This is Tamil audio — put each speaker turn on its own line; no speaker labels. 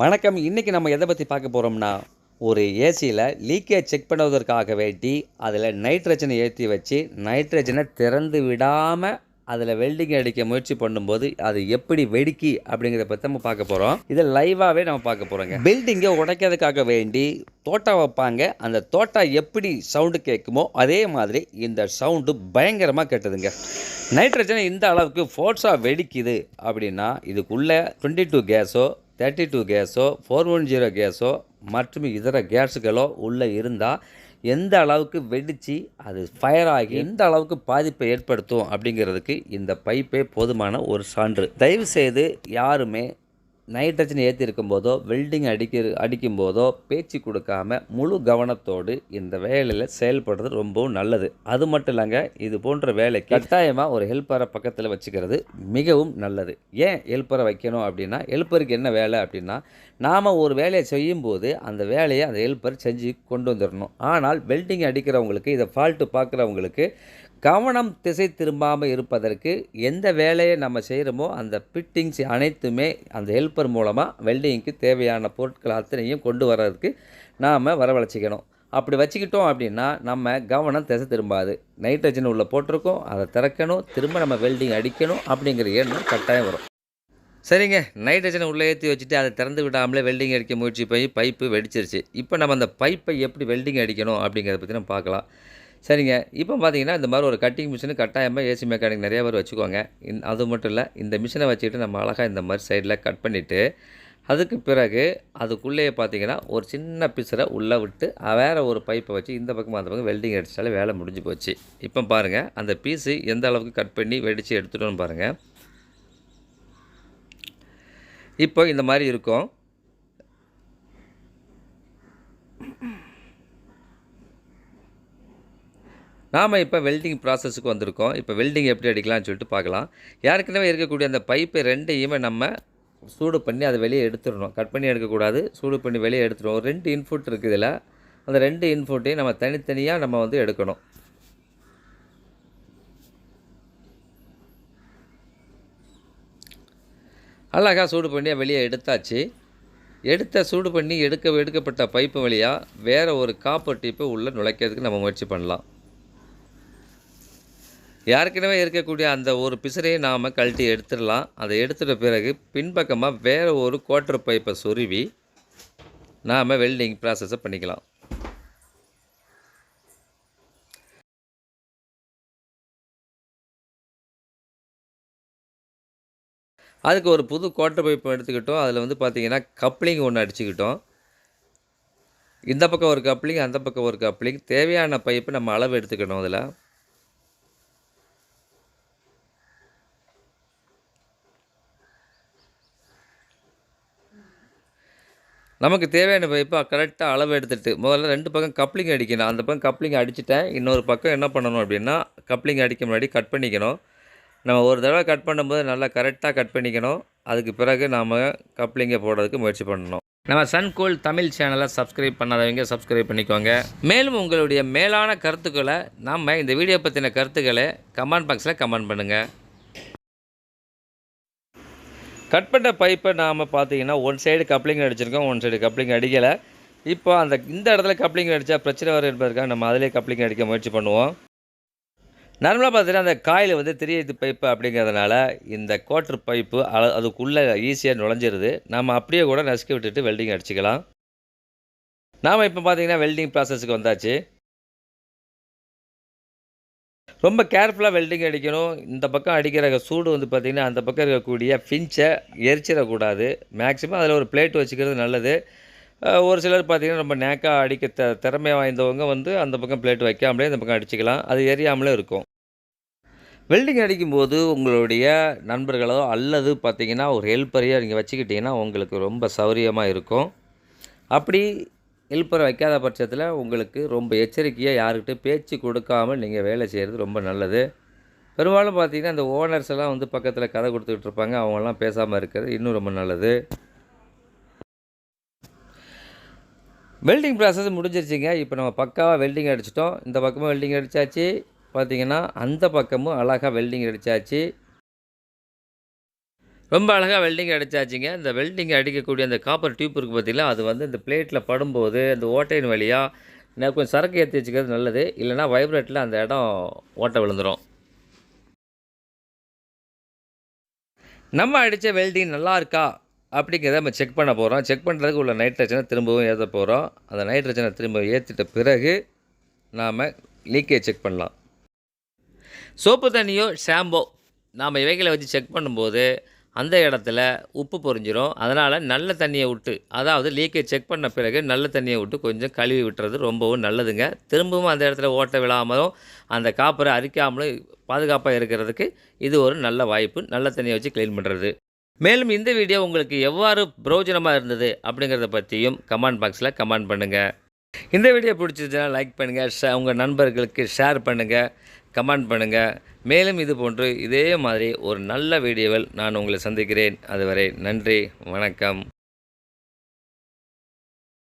வணக்கம். இன்றைக்கி நம்ம எதை பற்றி பார்க்க போகிறோம்னா ஒரு ஏசியில் லீக்கேஜ் செக் பண்ணுவதற்காக வேண்டி அதில் நைட்ரஜனை ஏற்றி வச்சு நைட்ரஜனை திறந்து விடாமல் அதில் வெல்டிங் அடிக்க முயற்சி பண்ணும்போது அது எப்படி வெடிக்கி அப்படிங்கிறத பற்றி நம்ம பார்க்க போகிறோம் இதை லைவாகவே நம்ம பார்க்க போகிறோங்க பில்டிங்கை உடைக்கிறதுக்காக வேண்டி தோட்டா வைப்பாங்க. அந்த தோட்டா எப்படி சவுண்டு கேட்குமோ அதே மாதிரி இந்த சவுண்டு பயங்கரமாக கேட்டதுங்க. நைட்ரஜனை இந்த அளவுக்கு ஃபோர்ஸாக வெடிக்குது அப்படின்னா இதுக்குள்ளே டுவெண்ட்டி டூ கேஸோ தேர்ட்டி டூ கேஸோ ஃபோர் ஒன் ஜீரோ கேஸோ மற்றும் இதர கேஸுகளோ உள்ளே இருந்தால் எந்த அளவுக்கு வெடித்து அது ஃபயர் ஆகி எந்த அளவுக்கு பாதிப்பை ஏற்படுத்தும் அப்படிங்கிறதுக்கு இந்த பைப்பே போதுமான ஒரு சான்று. தயவுசெய்து யாருமே நைட்ரஜன் ஏற்றிருக்கும் போதோ வெல்டிங் அடிக்க அடிக்கும்போதோ பேச்சு கொடுக்காம முழு கவனத்தோடு இந்த வேலையில் செயல்படுறது ரொம்பவும் நல்லது. அது மட்டும் இல்லைங்க இது போன்ற வேலைக்கு கட்டாயமாக ஒரு ஹெல்ப்பரை பக்கத்தில் வச்சுக்கிறது மிகவும் நல்லது. ஏன் ஹெல்ப்பரை வைக்கணும் அப்படின்னா ஹெல்ப்பருக்கு என்ன வேலை அப்படின்னா நாம் ஒரு வேலையை செய்யும்போது அந்த வேலையை அந்த ஹெல்ப்பர் செஞ்சு கொண்டு வந்துடணும் ஆனால் வெல்டிங் அடிக்கிறவங்களுக்கு இதை ஃபால்ட்டு பார்க்குறவங்களுக்கு கவனம் திசை திரும்பாமல் இருப்பதற்கு எந்த வேலையை நம்ம செய்கிறோமோ அந்த ஃபிட்டிங்ஸ் அனைத்துமே அந்த ஹெல்ப்பர் மூலமாக வெல்டிங்க்கு தேவையான பொருட்கள் அத்தனையும் கொண்டு வர்றதுக்கு நாம் வரவழைச்சிக்கணும். அப்படி வச்சுக்கிட்டோம் அப்படின்னா நம்ம கவனம் திசை திரும்பாது. நைட்ரஜன் உள்ளே போட்டிருக்கோம் அதை திறக்கணும் திரும்ப நம்ம வெல்டிங் அடிக்கணும் அப்படிங்கிற எண்ணம் கட்டாயம் வரும். சரிங்க நைட்ரஜனை உள்ளே ஏற்றி வச்சுட்டு அதை திறந்து விடாமலே வெல்டிங் அடிக்க முயற்சி போய் பைப்பு வெடிச்சிருச்சு. இப்போ நம்ம அந்த பைப்பை எப்படி வெல்டிங் அடிக்கணும் அப்படிங்கிறத பற்றி நம்ம பார்க்கலாம். சரிங்க. இப்போ பார்த்தீங்கன்னா இந்த மாதிரி ஒரு கட்டிங் மிஷினு கட்டாயமாக ஏசி மெக்கானிக் நிறைய பேர் வச்சுக்கோங்க இந் அது மட்டும் இல்லை இந்த மிஷினை வச்சுக்கிட்டு நம்ம அழகாக இந்த மாதிரி சைடில் கட் பண்ணிவிட்டு அதுக்கு பிறகு அதுக்குள்ளேயே பார்த்தீங்கன்னா ஒரு சின்ன பிசரை உள்ளே விட்டு வேறு ஒரு பைப்பை வச்சு இந்த பக்கம் அந்த பக்கம் வெல்டிங் அடித்தாலே வேலை முடிஞ்சு போச்சு. இப்போ பாருங்கள் அந்த பீஸு எந்த அளவுக்கு கட் பண்ணி வெடித்து எடுத்துட்டோன்னு பாருங்கள் இப்போ இந்த மாதிரி இருக்கும். நாம் இப்போ வெல்டிங் ப்ராசஸுக்கு வந்திருக்கோம். இப்போ வெல்டிங் எப்படி அடிக்கலாம்னு சொல்லிட்டு பார்க்கலாம். ஏற்கனவே இருக்கக்கூடிய அந்த பைப்பை ரெண்டையுமே நம்ம சூடு பண்ணி அதை வெளியே எடுத்துடணும். கட் பண்ணி எடுக்கக்கூடாது. சூடு பண்ணி வெளியே எடுத்துடணும். ரெண்டு இன்ஃபுட் இருக்குது இதில். அந்த ரெண்டு இன்ஃபுட்டையும் நம்ம தனித்தனியாக நம்ம வந்து எடுக்கணும். அழகாக சூடு பண்ணி வெளியே எடுத்தாச்சு. எடுத்த சூடு பண்ணி எடுக்க எடுக்கப்பட்ட பைப்பு வழியாக வேறு ஒரு காப்பர் டீப்பை உள்ளே நுழைக்கிறதுக்கு நம்ம முயற்சி பண்ணலாம். ஏற்கனவே இருக்கக்கூடிய அந்த ஒரு பிசிறையை நாம் கழட்டி எடுத்துடலாம். அதை எடுத்துட்ட பிறகு பின்பக்கமாக வேறு ஒரு குவாட்டர் பைப்பை சொருவி நாம் வெல்டிங் ப்ராசஸை பண்ணிக்கலாம். அதுக்கு ஒரு புது குவாட்டர் பைப் எடுத்துக்கிட்டோம். அதில் வந்து பார்த்திங்கன்னா கப்ளிங் ஒன்று அடிச்சுக்கிட்டோம். இந்த பக்கம் ஒரு கப்ளிங் அந்த பக்கம் ஒரு கப்ளிங் தேவையான பைப்பு நம்ம அளவு எடுத்துக்கணும் அதில். நமக்கு தேவையான பைப்பை கரெக்டாக அளவு எடுத்துகிட்டு முதல்ல ரெண்டு பக்கம் கப்ளிங் அடிக்கணும். அந்த பக்கம் கப்ளிங் அடிச்சுட்டேன். இன்னொரு பக்கம் என்ன பண்ணணும் அப்படின்னா கப்ளிங் அடிக்க முன்னாடி கட் பண்ணிக்கணும். நம்ம ஒரு தடவை கட் பண்ணும்போது நல்லா கரெக்டாக கட் பண்ணிக்கணும். அதுக்கு பிறகு நாம் கப்ளிங்கை போடுறதுக்கு முயற்சி பண்ணணும். நம்ம சன்கோல் தமிழ் சேனலை சப்ஸ்கிரைப் பண்ணாதவங்க சப்ஸ்கிரைப் பண்ணிக்கோங்க. மேலும் உங்களுடைய மேலான கருத்துக்களை நம்ம இந்த வீடியோ பற்றின கருத்துக்களை கமெண்ட் பாக்ஸில் கமெண்ட் பண்ணுங்கள் கட் பண்ண பைப்பை நாம் பார்த்தீங்கன்னா ஒன் சைடு கப்ளிங் அடிச்சிருக்கோம் ஒன் சைடு கப்ளிங் அடிக்கலை. இப்போ அந்த இந்த இடத்துல கப்ளிங் அடித்தா பிரச்சனை வரும் என்பதற்காக நம்ம அதிலே கப்ளிங் அடிக்க முயற்சி பண்ணுவோம். நார்மலாக பார்த்தீங்கன்னா அந்த காயில் வந்து திரியத்து பைப்பு அப்படிங்கிறதுனால இந்த கோட்ரு பைப்பு அ அதுக்குள்ளே ஈஸியாக நுழைஞ்சிருது. நம்ம அப்படியே கூட நசுக்கி விட்டுட்டு வெல்டிங் அடிச்சுக்கலாம். நாம் இப்போ பார்த்தீங்கன்னா வெல்டிங் ப்ராசஸுக்கு வந்தாச்சு. ரொம்ப கேர்ஃபுல்லாக வெல்டிங் அடிக்கணும். இந்த பக்கம் அடிக்கிற சூடு வந்து பார்த்திங்கன்னா அந்த பக்கம் இருக்கக்கூடிய ஃபின்ச்சை எரிச்சிடக்கூடாது. மேக்ஸிமம் அதில் ஒரு பிளேட் வச்சுக்கிறது நல்லது. ஒரு சிலர் பார்த்திங்கன்னா ரொம்ப நேக்காக அடிக்க த திறமை வாய்ந்தவங்க வந்து அந்த பக்கம் பிளேட் வைக்காமலே இந்த பக்கம் அடிச்சுக்கலாம். அது எரியாமலே இருக்கும். வெல்டிங் அடிக்கும்போது உங்களுடைய நண்பர்களோ அல்லது பார்த்திங்கன்னா ஒரு ஹெல்ப்பரையோ நீங்கள் வச்சுக்கிட்டிங்கன்னா உங்களுக்கு ரொம்ப சௌரியமாக இருக்கும். அப்படி ஹெல்ப்பரை வைக்காத பட்சத்தில் உங்களுக்கு ரொம்ப எச்சரிக்கையாக யாருக்கிட்ட பேச்சு கொடுக்காமல் நீங்கள் வேலை செய்கிறது ரொம்ப நல்லது. பெரும்பாலும் பார்த்திங்கன்னா அந்த ஓனர்ஸ் எல்லாம் வந்து பக்கத்தில் கதை கொடுத்துக்கிட்டு இருப்பாங்க. அவங்கெல்லாம் பேசாமல் இருக்கிறது இன்னும் ரொம்ப நல்லது. வெல்டிங் ப்ராசஸ் முடிஞ்சிருச்சுங்க. இப்போ நம்ம பக்காவாக வெல்டிங் அடிச்சிட்டோம். இந்த பக்கமும் வெல்டிங் அடித்தாச்சு பார்த்திங்கன்னா அந்த பக்கமும் அழகாக வெல்டிங் அடித்தாச்சு ரொம்ப அழகாக வெல்டிங் அடித்தாச்சிங்க இந்த வெல்டிங் அடிக்கக்கூடிய அந்த காப்பர் டியூப் இருக்குது பார்த்திங்கன்னா அது வந்து இந்த பிளேட்டில் படும்போது அந்த ஓட்டையின் வழியாக நான் கொஞ்சம் சரக்கு ஏற்றி வச்சுக்கிறது நல்லது. இல்லைன்னா வைப்ரேட்டில் அந்த இடம் ஓட்டை விழுந்துடும் நம்ம அடித்த வெல்டிங் நல்லா இருக்கா? அப்படிங்கிறத நம்ம செக் பண்ண போகிறோம் செக் பண்ணுறதுக்கு உள்ள நைட்ரஜனை திரும்பவும் ஏற்ற போகிறோம் அந்த நைட்ரஜனை திரும்ப ஏற்றிட்ட பிறகு நாம் லீக்கேஜ் செக் பண்ணலாம். சோப்பு தண்ணியோ ஷாம்போ நாம் இவைகளை வச்சு செக் பண்ணும்போது அந்த இடத்துல உப்பு பொறிஞ்சிரும் அதனால் நல்ல தண்ணியை விட்டு அதாவது லீக்கேஜ் செக் பண்ண பிறகு நல்ல தண்ணியை விட்டு கொஞ்சம் கழுவி விட்டுறது ரொம்பவும் நல்லதுங்க. திரும்பவும் அந்த இடத்துல ஓட்ட விழாமலும் அந்த காப்பரை அரிக்காமலும் பாதுகாப்பாக இருக்கிறதுக்கு இது ஒரு நல்ல வாய்ப்பு. நல்ல தண்ணியை வச்சு க்ளீன் பண்ணுறது மேலும் இந்த வீடியோ உங்களுக்கு எவ்வாறு பிரயோஜனமாக இருந்தது அப்படிங்கிறத பற்றியும் கமெண்ட் பாக்ஸில் கமெண்ட் பண்ணுங்கள் இந்த வீடியோ பிடிச்சிருச்சுன்னா லைக் பண்ணுங்கள் ஷே உங்கள் நண்பர்களுக்கு ஷேர் பண்ணுங்கள் கமெண்ட் பண்ணுங்கள் மேலும் இது போன்று இதே மாதிரி ஒரு நல்ல வீடியோவில் நான் உங்களை சந்திக்கிறேன். அதுவரை நன்றி வணக்கம்.